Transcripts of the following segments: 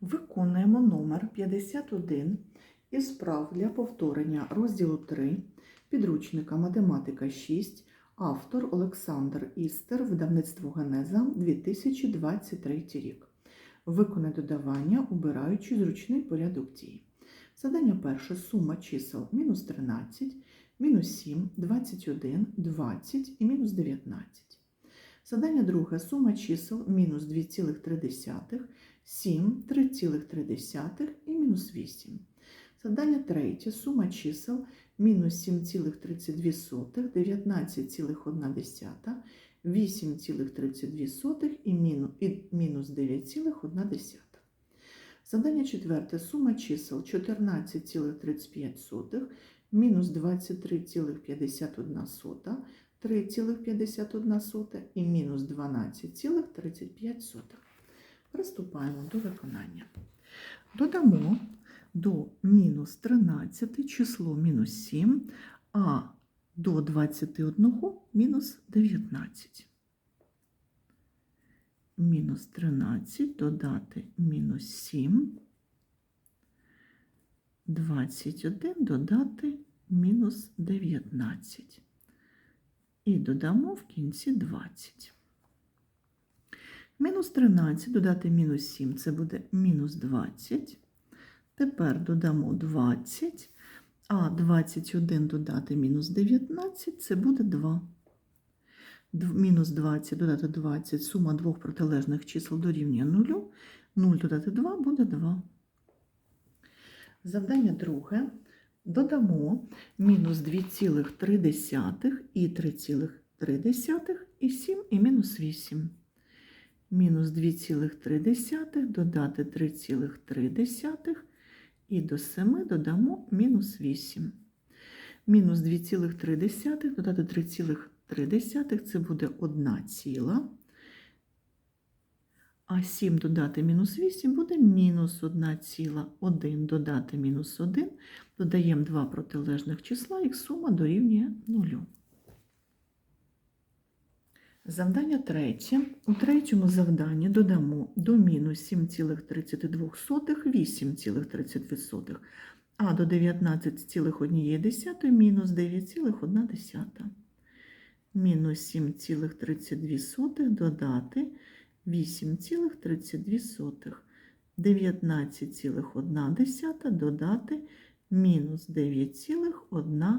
Виконуємо номер 51 із справ для повторення розділу 3 підручника Математика 6, автор Олександр Істер, видавництво Генеза 2023 рік. Виконай додавання, убираючи зручний порядок дій. Задання перше сума чисел мінус 13, мінус 7, 21, 20 і мінус 19. Задання друге сума чисел мінус 2,3, 7, 3,3 і мінус 8. Завдання третє. Сума чисел мінус 7,32, 19,1, 8,32 і мінус 9,1. Завдання четверте. Сума чисел 14,35, мінус 23,51, 3,51 і мінус 12,35. Приступаємо до виконання. Додамо до мінус 13 число мінус 7, а до 21 мінус 19. Мінус 13 додати мінус 7, 21 додати мінус 19. І додамо в кінці 20. Мінус 13 додати мінус 7 це буде мінус 20. Тепер додамо 20, а 21 додати мінус 19 це буде 2. Мінус 20 додати 20, сума двох протилежних чисел дорівнює 0. 0 додати 2 буде 2. Завдання друге. Додамо мінус 2,3 і 3,3 і 7 і мінус 8. Мінус 2,3 додати 3,3 і до 7 додамо мінус 8. Мінус 2,3 додати 3,3 це буде 1 ціла. А 7 додати мінус 8 буде мінус 1 ціла. 1 додати мінус 1. Додаємо два протилежних числа, їх сума дорівнює 0. Завдання третє. У третьому завданні додамо до мінус 7,32 8,32, а до 19,1 мінус 9,1. Мінус 7,32 додати 8,32. 19,1 додати мінус 9,1.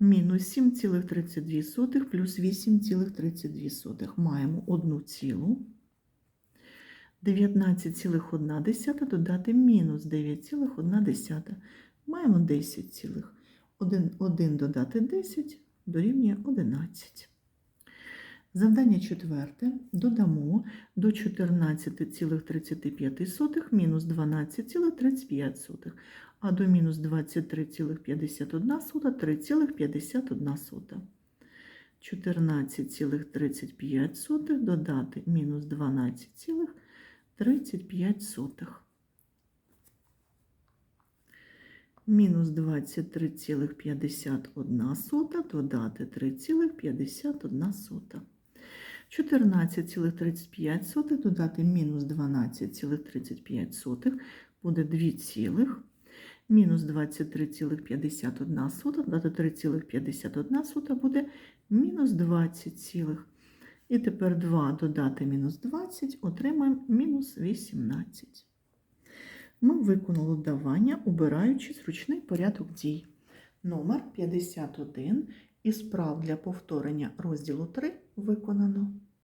Мінус 7,32 плюс 8,32. Маємо 1 цілу. 19,1 додати мінус 9,1. Маємо 10 цілих. 1, 1 додати 10 дорівнює 11. Завдання четверте. Додамо до 14,35 мінус 12,35 а до мінус 23,51 3,51 14,35 додати мінус 12,35. Мінус 23,51 додати 3,51 сота. 14,35 додати мінус 12,35 буде 2 цілих. Мінус 23,51 сота, додати 3,51 сота буде мінус 20 цілих. І тепер 2 додати мінус 20, отримаємо мінус 18. Ми виконали давання, убираючи зручний порядок дій. Номер 51 із справ для повторення розділу 3 виконано.